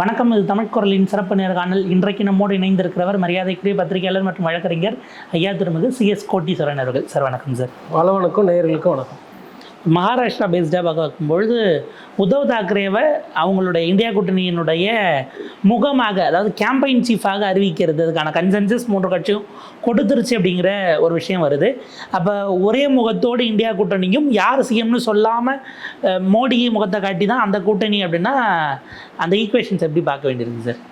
வணக்கம் இது தமிழ் குரலின் சிறப்பு நேர்காணல் இன்றைக்கு நம்மோடு இணைந்திருக்கிறவர் மரியாதைக்குரிய பத்திரிகையாளர் மற்றும் வழக்கறிஞர் ஐயா திருமிகு சிஎஸ் கோட்டீஸ்வரன் அவர்கள். சார் வணக்கம் சார். வணக்கம் நேயர்களுக்கும் வணக்கம். மகாராஷ்டிரா பேஸ்டாக பார்க்கும்பொழுது உத்தவ் தாக்கரேவை அவங்களுடைய இந்தியா கூட்டணியினுடைய முகமாக அதாவது கேம்பெயின் சீஃபாக அறிவிக்கிறது அதுக்கான கன்சென்சஸ் மூன்று கட்சியும் கொடுத்துருச்சு அப்படிங்கிற ஒரு விஷயம் வருது. அப்போ ஒரே முகத்தோடு இந்தியா கூட்டணியும் யார் சிஎம்னு சொல்லாமல் மோடி முகத்தை காட்டி தான் அந்த கூட்டணி அப்படின்னா அந்த ஈக்குவேஷன்ஸ் எப்படி பார்க்க வேண்டியிருக்கு சார்?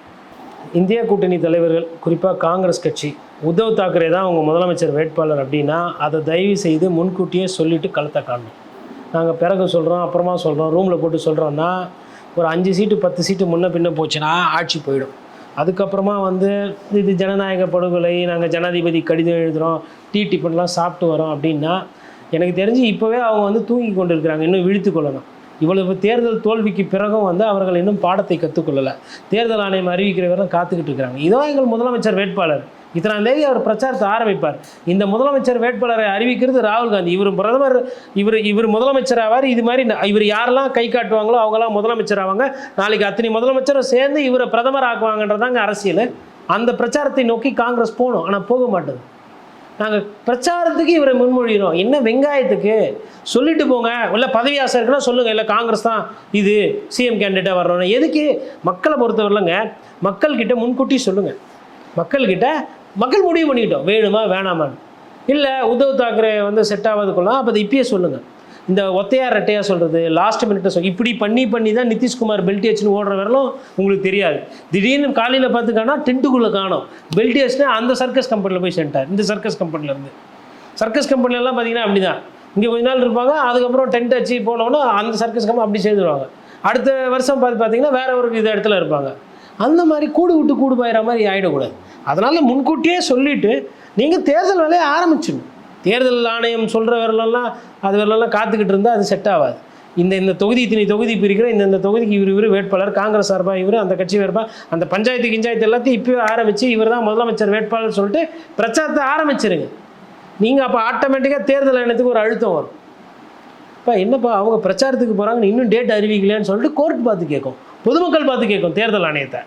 இந்திய கூட்டணி தலைவர்கள் குறிப்பாக காங்கிரஸ் கட்சி உத்தவ் தாக்கரே தான் அவங்க முதலமைச்சர் வேட்பாளர் அப்படின்னா அதை தயவு செய்து முன்கூட்டியே சொல்லிட்டு களத்தை காணணும். நாங்கள் பிறகு சொல்கிறோம் அப்புறமா சொல்கிறோம் ரூமில் போட்டு சொல்கிறோன்னா ஒரு அஞ்சு சீட்டு பத்து சீட்டு முன்ன பின்ன போச்சுன்னா ஆட்சி போயிடும். அதுக்கப்புறமா வந்து இது ஜனநாயக படுகொலை நாங்கள் ஜனாதிபதி கடிதம் எழுதுகிறோம் டீ டிஃபன்லாம் சாப்பிட்டு வரோம் அப்படின்னா எனக்கு தெரிஞ்சு இப்போவே அவங்க வந்து தூங்கி கொண்டு இருக்கிறாங்க இன்னும் விழித்து கொள்ளணும். இவ்வளவு தேர்தல் தோல்விக்கு பிறகும் வந்து அவர்கள் இன்னும் பாடத்தை கற்றுக்கொள்ளலை தேர்தல் ஆணையம் அறிவிக்கிற வரை காத்துக்கிட்டு இருக்கிறாங்க. இதோ எங்கள் முதலமைச்சர் வேட்பாளர். இத்தனாம் தேதி அவர் பிரச்சாரத்தை ஆரம்பிப்பார். இந்த முதலமைச்சர் வேட்பாளரை அறிவிக்கிறது ராகுல் காந்தி. இவர் பிரதமர் இவர் இவர் முதலமைச்சர் ஆவார். இது மாதிரி இவர் யாரெல்லாம் கை காட்டுவாங்களோ அவங்களாம் முதலமைச்சர் ஆவாங்க. நாளைக்கு அத்தனை முதலமைச்சரும் சேர்ந்து இவரை பிரதமர் ஆக்குவாங்கன்றதாங்க அரசியல். அந்த பிரச்சாரத்தை நோக்கி காங்கிரஸ் போகணும் ஆனால் போக மாட்டேது. நாங்கள் பிரச்சாரத்துக்கு இவரை முன்மொழிகிறோம். என்ன வெங்காயத்துக்கு? சொல்லிட்டு போங்க. இல்லை பதவி ஆசை இருக்குன்னா சொல்லுங்கள் இல்லை காங்கிரஸ் தான் இது சிஎம் கேண்டிடேட்டாக வர்றோம் எதுக்கு? மக்களை பொறுத்தவரைலங்க மக்கள்கிட்ட முன்கூட்டி சொல்லுங்கள் மக்கள்கிட்ட மக்கள் முடிவு பண்ணிக்கிட்டோம். வேணுமா வேணாமான்னு. இல்லை உத்தவ் தாக்கரே வந்து செட் ஆகாதுக்குள்ளலாம் அப்போ அதை இப்பயே சொல்லுங்கள் இந்த ஒத்தையார் ரெட்டையாக சொல்கிறது லாஸ்ட் மினிட்டை சொல் இப்படி பண்ணி பண்ணி தான் நிதிஷ்குமார் பெல்ட் வச்சுன்னு ஓடுற வரலும் உங்களுக்கு தெரியாது. திடீர்னு காலையில் பார்த்து டென்ட்டுக்குள்ளே காணும். பெல்ட் வச்சுனா அந்த சர்க்கஸ் கம்பெனியில் போய் சென்ட்டார் இந்த சர்க்கஸ் கம்பெனிலேருந்து சர்க்கஸ் கம்பெனிலலாம் பார்த்தீங்கன்னா அப்படி தான் இங்கே கொஞ்ச நாள் இருப்பாங்க அதுக்கப்புறம் டென்ட் அச்சு போனோன்னா அந்த சர்க்கஸ் கம்பெனி அப்படி சேர்ந்துருவாங்க. அடுத்த வருஷம் பார்த்து பார்த்தீங்கன்னா வேற ஒரு இது இடத்துல இருப்பாங்க. அந்த மாதிரி கூடு விட்டு கூடு பாயிற மாதிரி ஆகிடக்கூடாது அதனால் முன்கூட்டியே சொல்லிவிட்டு நீங்கள் தேர்தல் வேலையை ஆரம்பிச்சிடும் தேர்தல் ஆணையம் சொல்கிற வரலாம் அது வரலாம் காத்துக்கிட்டு இருந்தால் அது செட் ஆகாது. இந்த இந்த தொகுதி இத்தனை தொகுதி பிரிக்கிற இந்த இந்த தொகுதிக்கு இவர் இவர் வேட்பாளர் காங்கிரஸ் சார்பாக இவர் அந்த கட்சி வேட்பா அந்த பஞ்சாயத்து கிஞ்சாயத்து எல்லாத்தையும் இப்போவே ஆரம்பித்து இவர் தான் முதலமைச்சர் வேட்பாளர் சொல்லிட்டு பிரச்சாரத்தை ஆரம்பிச்சிருங்க. நீங்கள் அப்போ ஆட்டோமேட்டிக்காக தேர்தல் ஆணையத்துக்கு ஒரு அழுத்தம் வரும். இப்போ என்னப்பா அவங்க பிரச்சாரத்துக்கு போகிறாங்கன்னு இன்னும் டேட் அறிவிக்கலையான்னு சொல்லிட்டு கோர்ட் பார்த்து கேட்கும். பொதுமக்கள் பார்த்து கேட்கும் தேர்தல் ஆணையத்தை.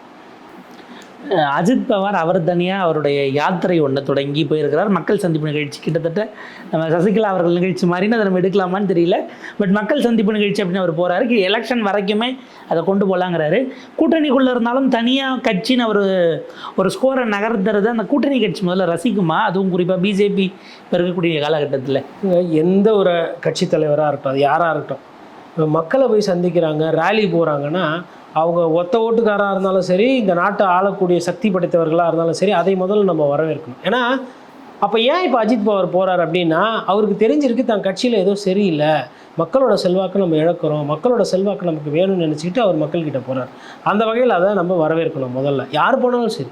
அஜித் பவார் அவர் தனியாக அவருடைய யாத்திரை ஒன்று தொடங்கி போயிருக்கிறார். மக்கள் சந்திப்பு நிகழ்ச்சி கிட்டத்தட்ட நம்ம சசிகலா அவர்கள் நிகழ்ச்சி மாதிரின்னு அதை நம்ம எடுக்கலாமான்னு தெரியல. பட் மக்கள் சந்திப்பு நிகழ்ச்சி அப்படின்னு அவர் போகிறாரு எலெக்ஷன் வரைக்குமே அதை கொண்டு போகலாங்கிறாரு கூட்டணிக்குள்ளே இருந்தாலும் தனியாக கட்சின்னு அவர் ஒரு ஸ்கோரை நகர்த்துறது அந்த கூட்டணி கட்சி முதல்ல ரசிக்குமா? அதுவும் குறிப்பாக பிஜேபி இப்போ இருக்கக்கூடிய காலகட்டத்தில். எந்த ஒரு கட்சி தலைவராக இருக்கட்டும் அது யாராக இருக்கட்டும் மக்களை போய் சந்திக்கிறாங்க ரேலி போகிறாங்கன்னா அவங்க ஒத்த ஓட்டுக்காராக இருந்தாலும் சரி இந்த நாட்டை ஆளக்கூடிய சக்தி படைத்தவர்களாக இருந்தாலும் சரி அதை முதல்ல நம்ம வரவேற்கணும். ஏன்னா அப்போ ஏன் இப்போ அஜித் பவர் போகிறார் அப்படின்னா அவருக்கு தெரிஞ்சிருக்கு தன் கட்சியில் ஏதோ சரியில்லை. மக்களோட செல்வாக்கு நம்ம இழக்கிறோம். மக்களோட செல்வாக்கு நமக்கு வேணும்னு நினச்சிக்கிட்டு அவர் மக்கள்கிட்ட போகிறார் அந்த வகையில் அதை நம்ம வரவேற்கணும் முதல்ல. யார் போனாலும் சரி.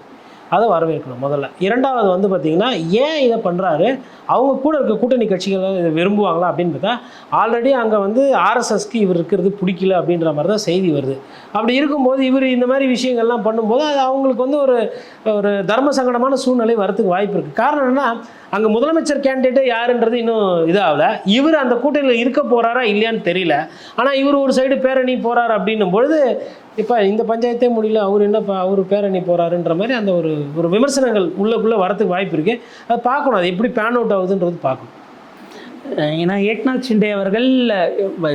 அதை வரவேற்கணும் முதல்ல. இரண்டாவது வந்து பார்த்திங்கன்னா ஏன் இதை பண்ணுறாரு அவங்க கூட இருக்க கூட்டணி கட்சிகள் இதை விரும்புவாங்களா அப்படின்னு பார்த்தா ஆல்ரெடி அங்கே வந்து ஆர்எஸ்எஸ்க்கு இவர் இருக்கிறது பிடிக்கல அப்படின்ற மாதிரி தான் செய்தி வருது. அப்படி இருக்கும்போது இவர் இந்த மாதிரி விஷயங்கள்லாம் பண்ணும்போது அது அவங்களுக்கு வந்து ஒரு ஒரு தர்ம சங்கடமான சூழ்நிலை வரதுக்கு வாய்ப்பு இருக்குது காரணம் என்னன்னா அங்கே முதலமைச்சர் கேண்டிடேட்டே யாருன்றது இன்னும் இதாகல. இவர் அந்த கூட்டணியில் இருக்க போகிறாரா இல்லையான்னு தெரியல. ஆனால் இவர் ஒரு சைடு பேரணி போகிறார் அப்படின்னும் பொழுது இப்போ இந்த பஞ்சாயத்தே முடியல அவர் என்னப்பா அவர் பேரணி போகிறாருன்ற மாதிரி அந்த ஒரு ஒரு விமர்சனங்கள் உள்ளக்குள்ளே வரத்துக்கு வாய்ப்பு இருக்குது அதை பார்க்கணும் அது எப்படி பேன் அவுட் ஆகுதுன்றது பார்க்கணும். ஏன்னா ஏக்நாத் ஷிண்டே அவர்கள்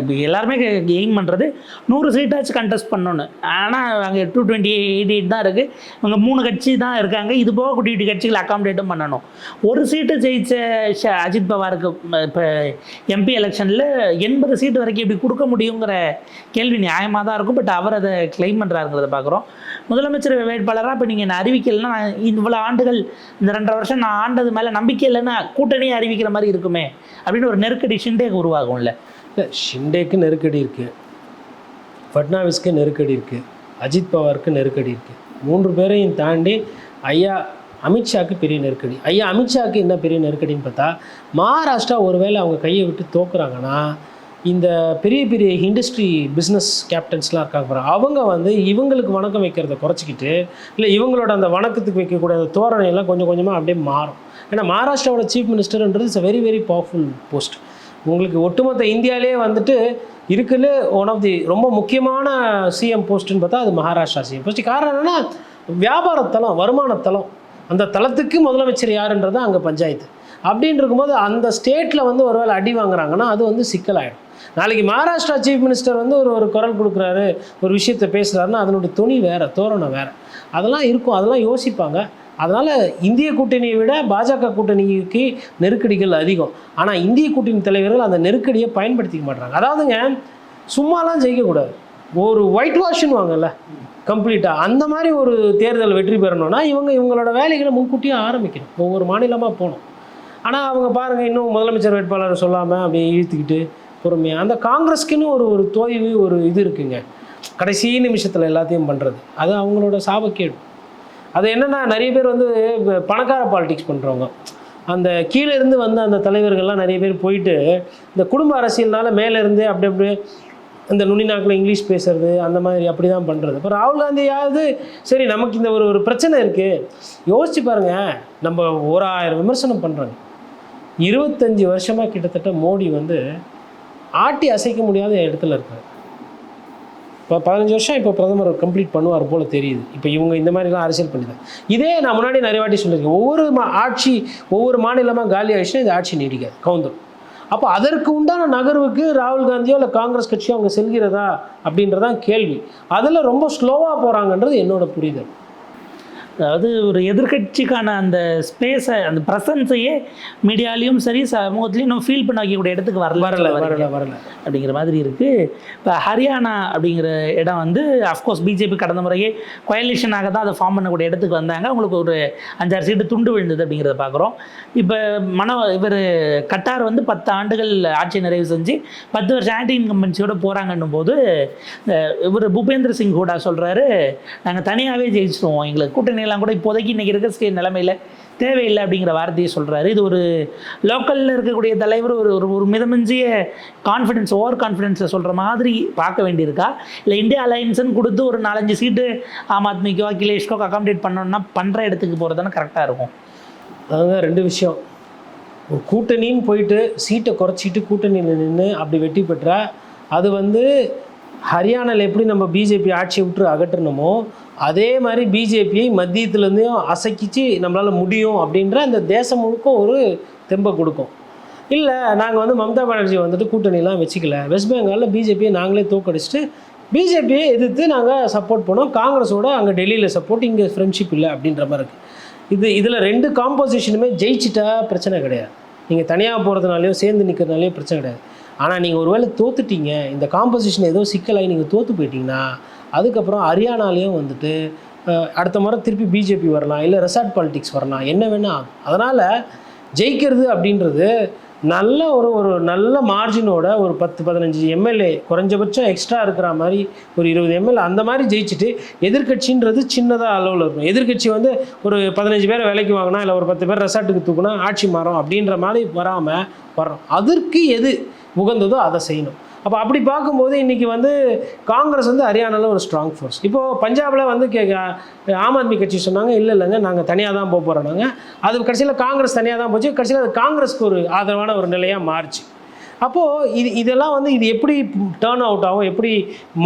எல்லாருமே எய்ம் பண்ணுறது நூறு சீட்டாச்சும் கண்டெஸ்ட் பண்ணணும்னு. ஆனால் அங்கே டூ டுவெண்ட்டி எயிட் எயிட் தான் இருக்குது இவங்க மூணு கட்சி தான் இருக்காங்க. இது போக குட்டி குட்டி கட்சிகள் அக்காமடேட்டும் பண்ணணும். ஒரு சீட்டு ஜெயிச்ச ஷ- அஜித் பவாருக்கு இப்போ எம்பி எலெக்ஷனில் எண்பது சீட்டு வரைக்கும் இப்படி கொடுக்க முடியுங்கிற கேள்வி நியாயமாக தான் இருக்கும். பட் அவர் அதை கிளைம் பண்ணுறாருங்கிறத பார்க்குறோம். முதலமைச்சர் வேட்பாளராக இப்போ நீங்கள் என்ன அறிவிக்கலைன்னா இவ்வளோ ஆண்டுகள் இந்த ரெண்டரை வருஷம் நான் ஆண்டது மேலே நம்பிக்கை இல்லைன்னா கூட்டணியை அறிவிக்கிற மாதிரி இருக்குமே அப்படின்னு ஒரு நெருக்கடி ஷிண்டேக்கு உருவாகும்ல. இல்லை ஷிண்டேக்கு நெருக்கடி இருக்குது ஃபட்னாவிஸ்க்கு நெருக்கடி இருக்குது அஜித் பவாருக்கு நெருக்கடி இருக்குது மூன்று பேரையும் தாண்டி ஐயா அமித்ஷாக்கு பெரிய நெருக்கடி. ஐயா அமித்ஷாக்கு என்ன பெரிய நெருக்கடின்னு பார்த்தா மகாராஷ்டிரா ஒருவேளை அவங்க கையை விட்டு தோக்குறாங்கன்னா இந்த பெரிய பெரிய இண்டஸ்ட்ரி பிஸ்னஸ் கேப்டன்ஸ்லாம் இருக்காங்க பாருங்க அவங்க வந்து இவங்களுக்கு வணக்கம் வைக்கிறத குறைச்சிக்கிட்டு இல்லை இவங்களோட அந்த வணக்கத்துக்கு வைக்கக்கூடிய அந்த தோரணையெல்லாம் கொஞ்சம் கொஞ்சமாக அப்படியே மாறும். ஏன்னா மகாராஷ்டிராவோட chief மினிஸ்டர்ன்றது it's very very powerful post உங்களுக்கு ஒட்டுமொத்த இந்தியாவிலே வந்துட்டு இருக்குல்ல ஒன் ஆஃப் தி ரொம்ப முக்கியமான சிஎம் போஸ்ட்டுன்னு பார்த்தா அது மகாராஷ்டிரா சிஎம் போஸ்ட் காரணம் என்னன்னா வியாபாரத்தலம் வருமானத்தலம் அந்த தளத்துக்கு முதலமைச்சர் யாருன்றது அங்கே பஞ்சாயத்து. அப்படின்னு இருக்கும்போது அந்த ஸ்டேட்டில் வந்து ஒருவேளை அடி வாங்குறாங்கன்னா அது வந்து சிக்கலாயிடும். நாளைக்கு மகாராஷ்டிரா சீஃப் மினிஸ்டர் வந்து ஒரு ஒரு குரல் கொடுக்குறாரு ஒரு விஷயத்தை பேசுகிறாருன்னா அதனுடைய துணி வேறு தோரணம் வேறு. அதெல்லாம் இருக்கும் அதெல்லாம் யோசிப்பாங்க. அதனால் இந்திய கூட்டணியை விட பாஜக கூட்டணிக்கு நெருக்கடிகள் அதிகம். ஆனால் இந்திய கூட்டணி தலைவர்கள் அந்த நெருக்கடியை பயன்படுத்திக்க மாட்டாங்க அதாவதுங்க சும்மாலாம் ஜெயிக்கக்கூடாது ஒரு ஒயிட் வாஷ்னு வாங்கல்ல கம்ப்ளீட்டாக அந்த மாதிரி ஒரு தேர்தல் வெற்றி பெறணும்னா இவங்க இவங்களோட வேலைகளை முன்கூட்டியே ஆரம்பிக்கணும். ஒவ்வொரு மாநிலமாக போகணும். ஆனால் அவங்க பாருங்கள் இன்னும் முதலமைச்சர் வேட்பாளர் சொல்லாமல் அப்படியே இழுத்துக்கிட்டு பொறுமையாக அந்த காங்கிரஸ்க்குன்னு ஒரு ஒரு தோய்வு ஒரு இது இருக்குங்க. கடைசி நிமிஷத்தில் எல்லாத்தையும் பண்ணுறது அது அவங்களோட சாபக்கேடு. அது என்னென்னா நிறைய பேர் வந்து பணக்கார பாலிடிக்ஸ் பண்ணுறவங்க அந்த கீழேருந்து வந்த அந்த தலைவர்கள்லாம் நிறைய பேர் போயிட்டு இந்த குடும்ப அரசியல்னால மேலேருந்து அப்படி அப்படியே இந்த நுனிநாக்கில் இங்கிலீஷ் பேசுறது அந்த மாதிரி அப்படி தான் பண்ணுறது இப்போ ராகுல் காந்தியாவது சரி நமக்கு இந்த ஒரு ஒரு பிரச்சனை இருக்குது யோசிச்சு பாருங்க நம்ம ஓராயிரம் விமர்சனம் பண்ணுறாங்க இருபத்தஞ்சி வருஷமாக கிட்டத்தட்ட மோடி வந்து ஆட்டி அசைக்க முடியாத இடத்துல இருக்கார். இப்போ பதினஞ்சு வருஷம் இப்போ பிரதமர் கம்ப்ளீட் பண்ணுவார் போல் தெரியுது. இப்போ இவங்க இந்த மாதிரிலாம் அரசியல் பண்ணிதான் இதே நான் முன்னாடி நிறைய வாட்டி சொல்லியிருக்கேன். ஒவ்வொரு மா ஆட்சி ஒவ்வொரு மாநிலமாக காலி ஆயிடுச்சுன்னா இந்த ஆட்சி நீடிக்காது. கவுந்துரும் அப்போ அதற்கு உண்டான நகர்வுக்கு ராகுல் காந்தியோ இல்லை காங்கிரஸ் கட்சியோ அவங்க செல்கிறதா அப்படின்றதான் கேள்வி. அதில் ரொம்ப ஸ்லோவாக போகிறாங்கன்றது என்னோட புரிதல். அதாவது ஒரு எதிர்க்கட்சிக்கான அந்த ஸ்பேஸை அந்த ப்ரெசன்ஸையே மீடியாலையும் சரி சமூகத்துலையும் இன்னும் ஃபீல் பண்ண வைக்கக்கூடிய இடத்துக்கு வரல வரல வரல வரல. அப்படிங்கிற மாதிரி இருக்குது இப்போ ஹரியானா அப்படிங்கிற இடம் வந்து அஃப்கோர்ஸ் பிஜேபி கடந்த முறையே கோயலிஷனாக தான் அதை ஃபார்ம் பண்ணக்கூடிய இடத்துக்கு வந்தாங்க. அவங்களுக்கு ஒரு அஞ்சாறு சீட்டு துண்டு விழுந்தது அப்படிங்கிறத பார்க்குறோம் இப்போ மன இவர் கட்டார் வந்து பத்து ஆண்டுகள் ஆட்சி நிறைவு செஞ்சு பத்து வருஷம் ஆன்டி இன்கம்பன்சியோட போகிறாங்கன்னும் போது இவர் பூபேந்திர சிங் ஹூடா சொல்கிறாரு நாங்கள் தனியாகவே ஜெயிச்சிருவோம். எங்களுக்கு கூட்டணியெல்லாம் கூட இப்போதைக்கு இன்றைக்கி இருக்க நிலமையில் தேவையில்லை அப்படிங்கிற வார்த்தையை சொல்கிறாரு இது ஒரு லோக்கலில் இருக்கக்கூடிய தலைவர் ஒரு ஒரு ஒரு மிதமிஞ்சிய கான்ஃபிடென்ஸ் ஓவர் கான்ஃபிடென்ஸை சொல்கிற மாதிரி பார்க்க வேண்டியிருக்கா? இல்லை இந்தியா அலையன்ஸுன்னு கொடுத்து ஒரு நாலஞ்சு சீட்டு ஆம் ஆத்மிக்கோ அகிலேஷ்கோ அகாமடேட் பண்ணோன்னா பண்ணுற இடத்துக்கு போகிறது தானே கரெக்டாக இருக்கும். அதுதான் ரெண்டு விஷயம். ஒரு கூட்டணின்னு போயிட்டு சீட்டை குறைச்சிட்டு கூட்டணியில் நின்று அப்படி வெற்றி பெற்றா அது வந்து ஹரியானாவில் எப்படி நம்ம பிஜேபி ஆட்சியை விட்டு அகற்றணுமோ அதே மாதிரி பிஜேபியை மத்தியத்துலேருந்தையும் அசைக்கிச்சு நம்மளால் முடியும் அப்படின்ற அந்த தேசம் முழுக்க ஒரு தெம்பை கொடுக்கும். இல்லை நாங்கள் வந்து மம்தா பானர்ஜி வந்துட்டு கூட்டணிலாம் வச்சுக்கல. வெஸ்ட் பெங்காலில் பிஜேபியை நாங்களே தோக்கடிச்சிட்டு பிஜேபியை எதிர்த்து நாங்கள் சப்போர்ட் பண்ணோம். காங்கிரஸோட அங்கே டெல்லியில் சப்போர்ட் இங்கே ஃப்ரெண்ட்ஷிப் இல்லை அப்படின்ற மாதிரி இருக்குது இது இதில் ரெண்டு காம்போசிஷனுமே ஜெயிச்சிட்டா பிரச்சனை கிடையாது. நீங்கள் தனியாக போகிறதுனாலையோ சேர்ந்து நிற்கிறதுனாலையோ பிரச்சனை கிடையாது. ஆனால் நீங்கள் ஒருவேளை தோத்துட்டீங்க இந்த காம்போசிஷன் ஏதோ சிக்கலாகி நீங்கள் தோற்று போயிட்டீங்கன்னா அதுக்கப்புறம் ஹரியானாலேயும் வந்துட்டு அடுத்த முறை திருப்பி பிஜேபி வரலாம் இல்லை ரெசார்ட் பாலிட்டிக்ஸ் வரலாம் என்ன வேணால் அதனால் ஜெயிக்கிறது அப்படின்றது நல்ல ஒரு ஒரு நல்ல மார்ஜினோட ஒரு பத்து பதினஞ்சு எம்எல்ஏ குறைஞ்சபட்சம் எக்ஸ்ட்ரா இருக்கிற மாதிரி ஒரு இருபது எம்எல்ஏ அந்த மாதிரி ஜெயிச்சுட்டு எதிர்க்கட்சின்றது சின்னதாக அளவில் இருக்கும் எதிர்க்கட்சி வந்து ஒரு பதினஞ்சு பேர் வேலைக்கு வாங்கினா இல்லை ஒரு பத்து பேர் ரெசார்ட்டுக்கு தூக்குனா ஆட்சி மாறும் அப்படின்ற மாதிரி வராமல் வர்றோம் அதற்கு எது உகந்ததோ அதை செய்யணும். அப்போ அப்படி பார்க்கும்போது இன்றைக்கி வந்து காங்கிரஸ் வந்து ஹரியானாவில் ஒரு ஸ்ட்ராங் ஃபோர்ஸ் இப்போது பஞ்சாபில் வந்து கே ஆம் ஆத்மி கட்சி சொன்னாங்க இல்லை இல்லைங்க நாங்கள் தனியாக தான் போக போகிறோம் நாங்கள் அது கடைசியில் காங்கிரஸ் தனியாக தான் போச்சு. கடைசியில் அது காங்கிரஸ்க்கு ஒரு ஆதரவான ஒரு நிலையாக மாறுச்சு. அப்போது இது இதெல்லாம் வந்து இது எப்படி டேர்ன் அவுட் ஆகும் எப்படி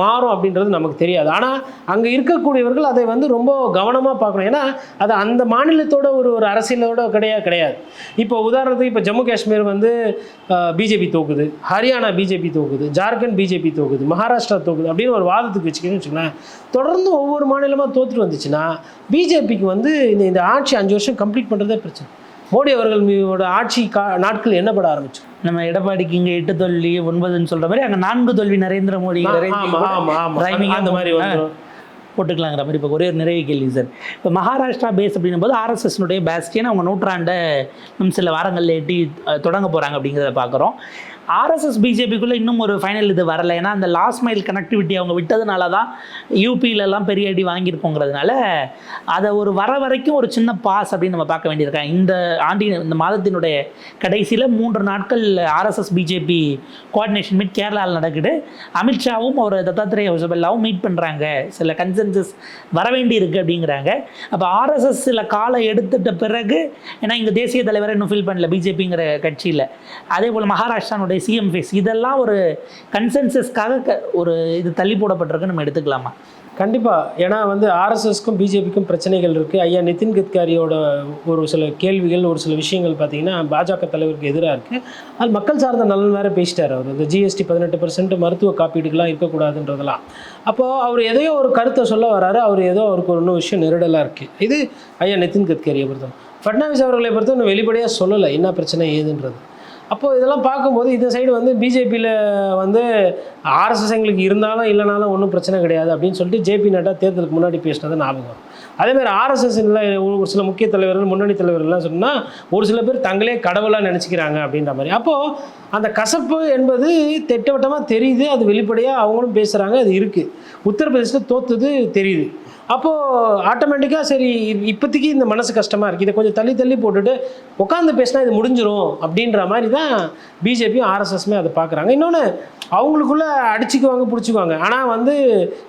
மாறும் அப்படின்றது நமக்கு தெரியாது. ஆனால் அங்கே இருக்கக்கூடியவர்கள் அதை வந்து ரொம்ப கவனமாக பார்க்கணும். ஏன்னா அது அந்த மாநிலத்தோட ஒரு ஒரு அரசியலோட கிடையாது கிடையாது. இப்போ உதாரணத்துக்கு இப்போ ஜம்மு காஷ்மீர் வந்து பிஜேபி தோக்குது. ஹரியானா பிஜேபி தோக்குது. ஜார்க்கண்ட் பிஜேபி தோக்குது. மகாராஷ்டிரா தோக்குது. அப்படின்னு ஒரு வாதத்துக்கு வச்சுக்கணும்னு வச்சுக்கோங்களேன். தொடர்ந்து ஒவ்வொரு மாநிலமாக தோற்றுட்டு வந்துச்சுன்னா பிஜேபிக்கு வந்து இந்த இந்த ஆட்சி அஞ்சு வருஷம் கம்ப்ளீட் பண்ணுறதே பிரச்சனை. மோடி அவர்கள் ஆட்சி கா நாட்கள் என்னப்பட ஆரம்பிச்சு? நம்ம எடப்பாடிக்கு இங்கே எட்டு தோல்வி ஒன்பதுன்னு சொல்கிற மாதிரி அங்கே நான்கு தோல்வி நரேந்திர மோடி அந்த மாதிரி போட்டுக்கலாங்கிற மாதிரி. இப்போ ஒரே ஒரு நிறைவு கேள்வி சார். இப்போ மகாராஷ்டிரா பேஸ் அப்படின்னும் போது ஆர்எஸ்எஸ்னுடைய பேஸ்டியன் அவங்க நூற்றாண்டை இன்னும் சில வாரங்களில் எட்டி தொடங்க போகிறாங்க அப்படிங்கிறத பார்க்குறோம் ஆர்எஸ்எஸ் பிஜேபிக்குள்ளே இன்னும் ஒரு ஃபைனல் இது வரல. ஏன்னா அந்த லாஸ்ட் மைல் கனெக்டிவிட்டி அவங்க விட்டதுனால தான் யூபியிலலாம் பெரிய அடி வாங்கியிருக்கோங்கிறதுனால அதை ஒரு வர வரைக்கும் ஒரு சின்ன பாஸ் அப்படின்னு நம்ம பார்க்க வேண்டியிருக்காங்க இந்த ஆண்டின் இந்த மாதத்தினுடைய கடைசியில் மூன்று நாட்கள் ஆர்எஸ்எஸ் பிஜேபி கோஆர்டினேஷன் மீட் கேரளாவில் நடக்குது. அமித்ஷாவும் அவர் தத்தாத்திரேய ஹொசபெல்லாவும் மீட் பண்ணுறாங்க சில கன்சென்சஸ் வர வேண்டி இருக்குது அப்படிங்கிறாங்க. அப்போ ஆர்எஸ்எஸ் சில காலம் எடுத்துட்ட பிறகு ஏன்னா இங்கே தேசிய தலைவரை இன்னும் ஃபில் பண்ணல பிஜேபிங்கிற கட்சியில். அதே போல் மகாராஷ்டிரானுடைய அவங்களுடைய சிஎம் ஃபேஸ் இதெல்லாம் ஒரு கன்சென்சஸ்க்காக க ஒரு இது தள்ளி போடப்பட்டிருக்கு நம்ம எடுத்துக்கலாமா? கண்டிப்பாக ஏன்னா வந்து ஆர்எஸ்எஸ்க்கும் பிஜேபிக்கும் பிரச்சனைகள் இருக்குது ஐயா நிதின் கட்காரியோட ஒரு சில கேள்விகள் ஒரு சில விஷயங்கள் பார்த்தீங்கன்னா பாஜக தலைவருக்கு எதிராக இருக்குது அது மக்கள் சார்ந்த நலன் வேறு பேசிட்டார் அவர். இந்த ஜிஎஸ்டி பதினெட்டு பர்சன்ட் மருத்துவ காப்பீடுகள்லாம் இருக்கக்கூடாதுன்றதெல்லாம். அப்போது அவர் எதையோ ஒரு கருத்தை சொல்ல வராரு. அவர் ஏதோ அவருக்கு ஒரு இன்னும் விஷயம் நெருடலாக இருக்குது இது ஐயா நிதின் கட்காரியை பொறுத்தவரை. ஃபட்னாவிஸ் அவர்களை பொறுத்தவரை இன்னும் வெளிப்படையாக சொல்லலை. என்ன பிரச்சனை ஏதுன்றது. அப்போது இதெல்லாம் பார்க்கும்போது இந்த சைடு வந்து பிஜேபியில் வந்து ஆர்எஸ்எஸ் எங்களுக்கு இருந்தாலும் இல்லைனாலும் ஒன்றும் பிரச்சனை கிடையாது அப்படின்னு சொல்லிட்டு ஜேபி நட்டா தேர்தலுக்கு முன்னாடி பேசினது ஞாபகம் அதேமாதிரி ஆர்எஸ்எஸ் ஒரு சில முக்கிய தலைவர்கள் முன்னணி தலைவர்கள்லாம் சொன்னால் ஒரு சில பேர் தங்களே கடவுளாக நினச்சிக்கிறாங்க அப்படின்ற மாதிரி. அப்போது அந்த கசப்பு என்பது திட்டவட்டமாக தெரியுது அது வெளிப்படையாக அவங்களும் பேசுகிறாங்க அது இருக்குது உத்தரப்பிரதேசத்தில் தோத்துது தெரியுது. அப்போது ஆட்டோமேட்டிக்காக சரி இப்போதைக்கு இந்த மனசு கஷ்டமாக இருக்குது இதை கொஞ்சம் தள்ளி தள்ளி போட்டுட்டு உட்காந்து பேசினா இது முடிஞ்சிரும் அப்படின்ற மாதிரி தான் பிஜேபியும் ஆர்எஸ்எஸ்மே அதை பார்க்குறாங்க. இன்னொன்று அவங்களுக்குள்ள அடிச்சுக்குவாங்க பிடிச்சிக்குவாங்க. ஆனால் வந்து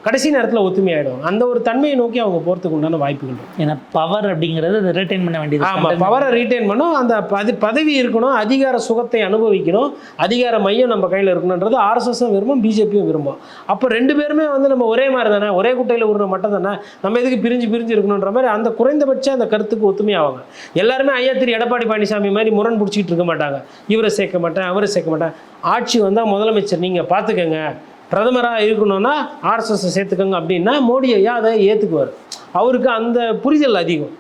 கடைசி நேரத்தில் ஒத்துமையாயிடும். அந்த ஒரு தன்மையை நோக்கி அவங்க போகிறதுக்கு உண்டான வாய்ப்புகள் ஏன்னா பவர் அப்படிங்கிறது அதை ரிட்டைன் பண்ண வேண்டியது. ஆமாம் பவரை ரீட்டைன் பண்ணும். அந்த பதி பதவி இருக்கணும் அதிகார சுகத்தை அனுபவிக்கணும் அதிகார மையம் நம்ம கையில் இருக்கணுன்றது ஆர்எஸ்எஸும் விரும்பும் பிஜேபியும் விரும்பும். அப்போ ரெண்டு பேருமே வந்து நம்ம ஒரே மாதிரி தானே ஒரே குட்டையில் விடுற மட்டும் தானே நம்ம எதுக்கு பிரிஞ்சு பிரிஞ்சு இருக்கணுன்ற மாதிரி அந்த குறைந்தபட்சம் அந்த கருத்துக்கு ஒத்துமையாவாங்க. எல்லாருமே ஐயா திரு எடப்பாடி பழனிசாமி மாதிரி முரண் பிடிச்சிட்டு இருக்க மாட்டாங்க. இவரை சேர்க்க மாட்டேன் அவரை சேர்க்க மாட்டேன். ஆட்சி வந்தால் முதலமைச்சர் நீங்கள் பார்த்துக்கங்க பிரதமராக இருக்கணும்னா ஆர்எஸ்எஸ் சேர்த்துக்கோங்க அப்படின்னா மோடி ஐயா அதை ஏற்றுக்குவார் அவருக்கு அந்த புரிதல் அதிகம்.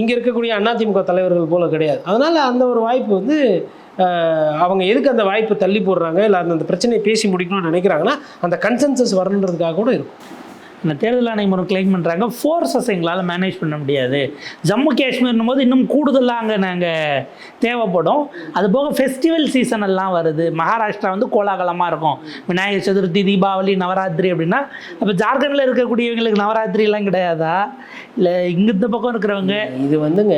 இங்கே இருக்கக்கூடிய அதிமுக தலைவர்கள் போல கிடையாது. அதனால் அந்த ஒரு வாய்ப்பு வந்து அவங்க எதுக்கு அந்த வாய்ப்பு தள்ளி போடுறாங்க இல்லை அந்த அந்த பிரச்சனையை பேசி முடிக்கணும்னு நினைக்கிறாங்கன்னா அந்த கன்சென்சஸ் வரணுன்றதுக்காக கூட இருக்கும். இந்த தேர்தல் ஆணையம் கிளைம் பண்ணுறாங்க ஃபோர்ஸஸ் எங்களால் மேனேஜ் பண்ண முடியாது. ஜம்மு காஷ்மீர்னும் போது இன்னும் கூடுதலாக அங்கே நாங்கள் தேவைப்படும். அது போக ஃபெஸ்டிவல் சீசன் எல்லாம் வருது. மகாராஷ்டிரா வந்து கோலாகலமாக இருக்கும். விநாயகர் சதுர்த்தி தீபாவளி நவராத்திரி அப்படின்னா அப்போ ஜார்க்கண்டில் இருக்கக்கூடியவங்களுக்கு நவராத்திரிலாம் கிடையாதா? இல்லை இங்கே இந்த பக்கம் இருக்கிறவங்க? இது வந்துங்க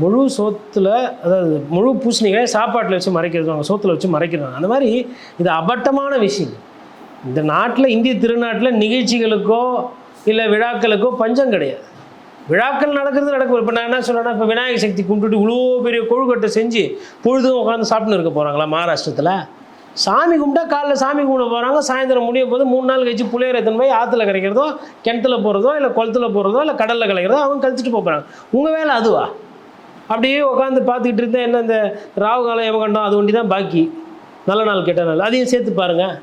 முழு சோத்தில் அதாவது முழு பூசணிகளை சாப்பாட்டில் வச்சு மறைக்கிறது சோத்தில் வச்சு மறைக்கிறாங்க. அந்த மாதிரி இது அபட்டமான விஷயம் இந்த நாட்டில் இந்திய திருநாட்டில் நிகழ்ச்சிகளுக்கோ இல்லை விழாக்களுக்கோ பஞ்சம் கிடையாது. விழாக்கள் நடக்கிறது நடக்கும். இப்போ நான் என்ன சொல்கிறேன்னா இப்போ விநாயகர் சக்தி கும்பிட்டுட்டு இவ்வளோ பெரிய கொழுக்கட்டை செஞ்சு பொழுதும் உட்காந்து சாப்பிட்டுன்னு இருக்க போகிறாங்களா மகாராஷ்டிரத்தில்? சாமி கும்பிட்டா காலைல சாமி கும்பிட போகிறாங்க சாயந்தரம் முடிய போது மூணு நாள் கழிச்சு புளியர் எத்தனை போய் ஆற்றுல கிடைக்கிறதோ கிணத்துல போகிறதோ இல்லை குளத்துல போகிறதோ இல்லை கடலில் கிடைக்கிறதோ அவங்க கழிச்சிட்டு போகிறாங்க உங்கள் வேலை அதுவா? அப்படியே உட்காந்து பார்த்துக்கிட்டு இருந்தால் என்ன இந்த ராகு காலம் யமகண்டம் அது ஒண்டி தான் பாக்கி. நல்ல நாள் கெட்ட நாள். அதையும் சேர்த்து பாருங்கள்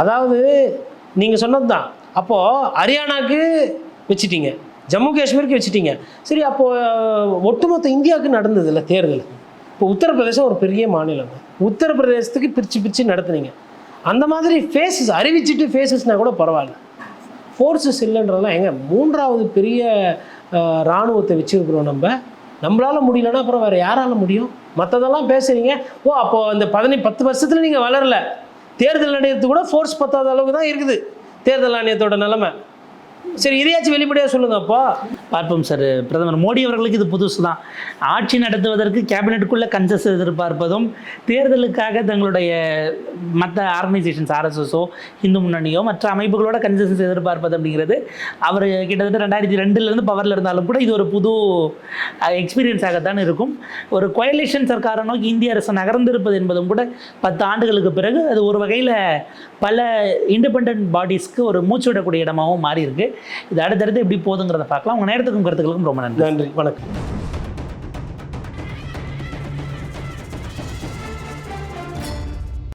அதாவது நீங்கள் சொன்னது தான் அப்போது ஹரியானாக்கு வச்சிட்டீங்க. ஜம்மு காஷ்மீருக்கு வச்சுட்டீங்க. சரி அப்போது ஒட்டுமொத்த இந்தியாவுக்கு நடந்தது இல்லை தேர்தல். இப்போ உத்தரப்பிரதேசம் ஒரு பெரிய மாநிலம். உத்தரப்பிரதேசத்துக்கு பிரித்து பிரித்து நடத்துனீங்க. அந்த மாதிரி ஃபேஸஸ் அறிவிச்சிட்டு ஃபேஸஸ்னால் கூட பரவாயில்ல. ஃபோர்ஸஸ் இல்லைன்றதெல்லாம் எங்க? மூன்றாவது பெரிய இராணுவத்தை வச்சுருக்குறோம் நம்ம. நம்மளால் முடியலன்னா அப்புறம் வேறு யாரால முடியும்? மற்றதெல்லாம் பேசுகிறீங்க ஓ அப்போது அந்த பதினை பத்து வருஷத்தில் நீங்கள் வளரல. தேர்தல் ஆணையத்துக்கு கூட ஃபோர்ஸ் பத்தாத அளவுக்கு தான் இருக்குது. தேர்தல் ஆணையத்தோட நிலைமை. சரி இதையாச்சும் வெளிப்படையாக சொல்லுங்க அப்போ. பார்ப்போம் சார். பிரதமர் மோடி அவர்களுக்கு இது புதுசு தான் ஆட்சி நடத்துவதற்கு கேபினெட்டுக்குள்ளே கன்சஸ் எதிர்பார்ப்பதும் தேர்தலுக்காக தங்களுடைய மற்ற ஆர்கனைசேஷன்ஸ் ஆர்எஸ்எஸோ இந்து முன்னணியோ மற்ற அமைப்புகளோட கன்சஸ் எதிர்பார்ப்பது அப்படிங்கிறது அவர் கிட்டத்தட்ட ரெண்டாயிரத்தி ரெண்டுலேருந்து பவரில் இருந்தாலும் கூட இது ஒரு புது எக்ஸ்பீரியன்ஸாகத்தான் இருக்கும். ஒரு கொயலேஷன் சர்க்காரை நோக்கி இந்திய அரசு நகர்ந்திருப்பது என்பதும் கூட பத்து ஆண்டுகளுக்கு பிறகு அது ஒரு வகையில் பல இண்டிபெண்ட் பாடிஸ்க்கு ஒரு மூச்சு விடக்கூடிய இடமாகவும் மாறி இருக்கு இது அடுத்தடுத்து எப்படி போதுங்கிறத பார்க்கலாம். உங்கள் நேரத்துக்கும் கருத்துக்களுக்கும் ரொம்ப நன்றி. நன்றி. வணக்கம்.